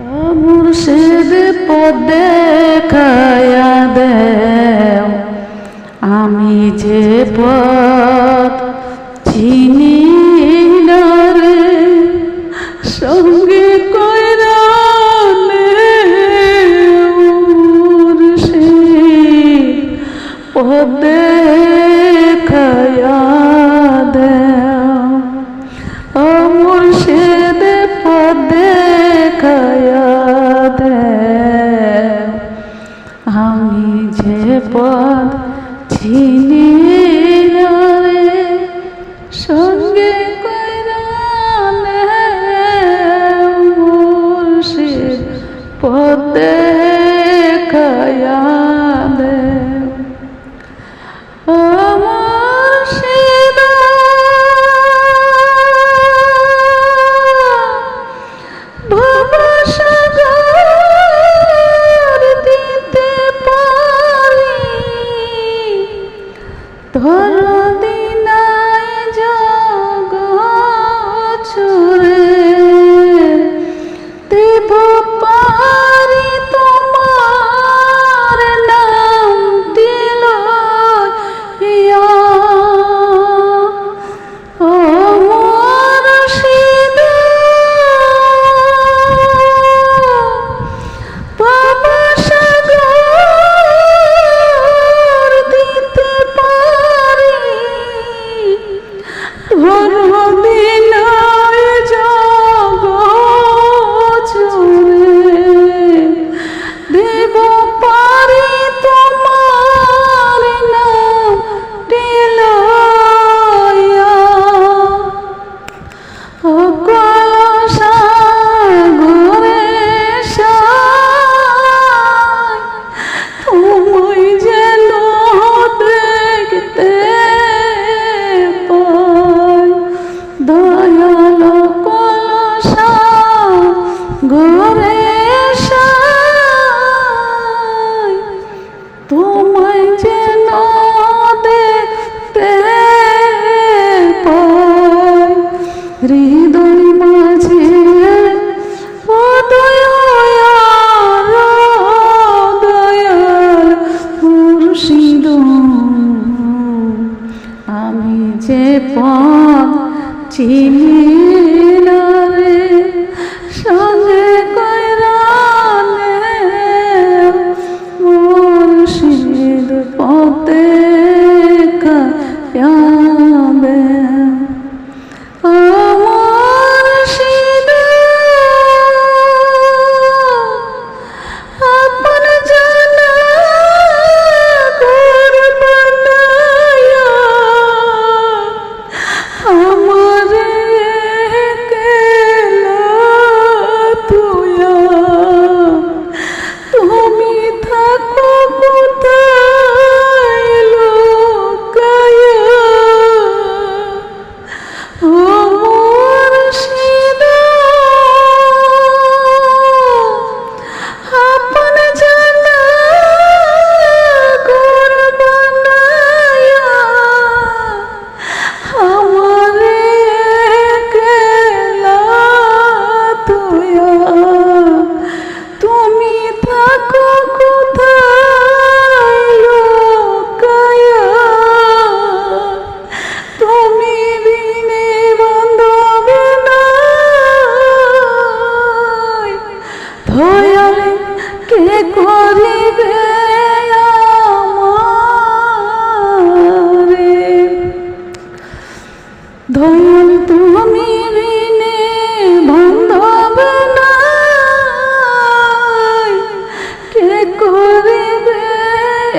মুর্শিদ পদে খায়া দেও। আমি যে পথ poder.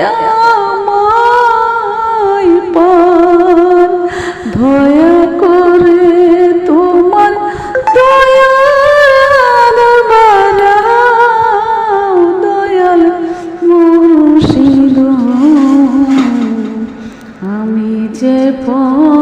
আমায় করে তোমার দয়াল আমি যে পা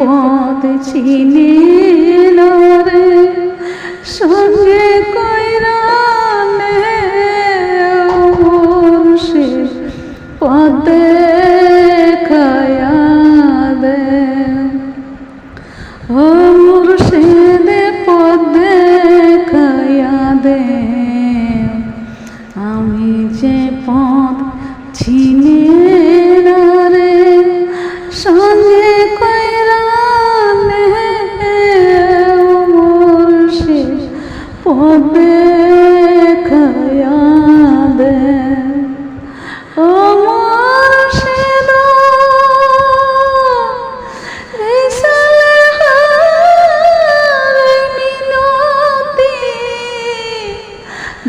পথ চিনি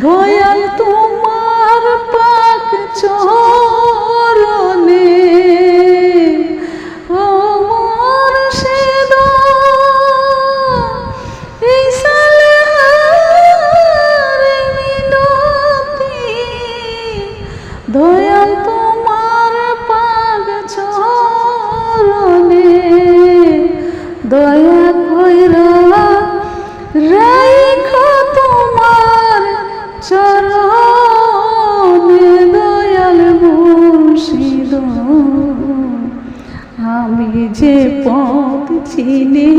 দয়াল তোমার পাক চরণে চিনি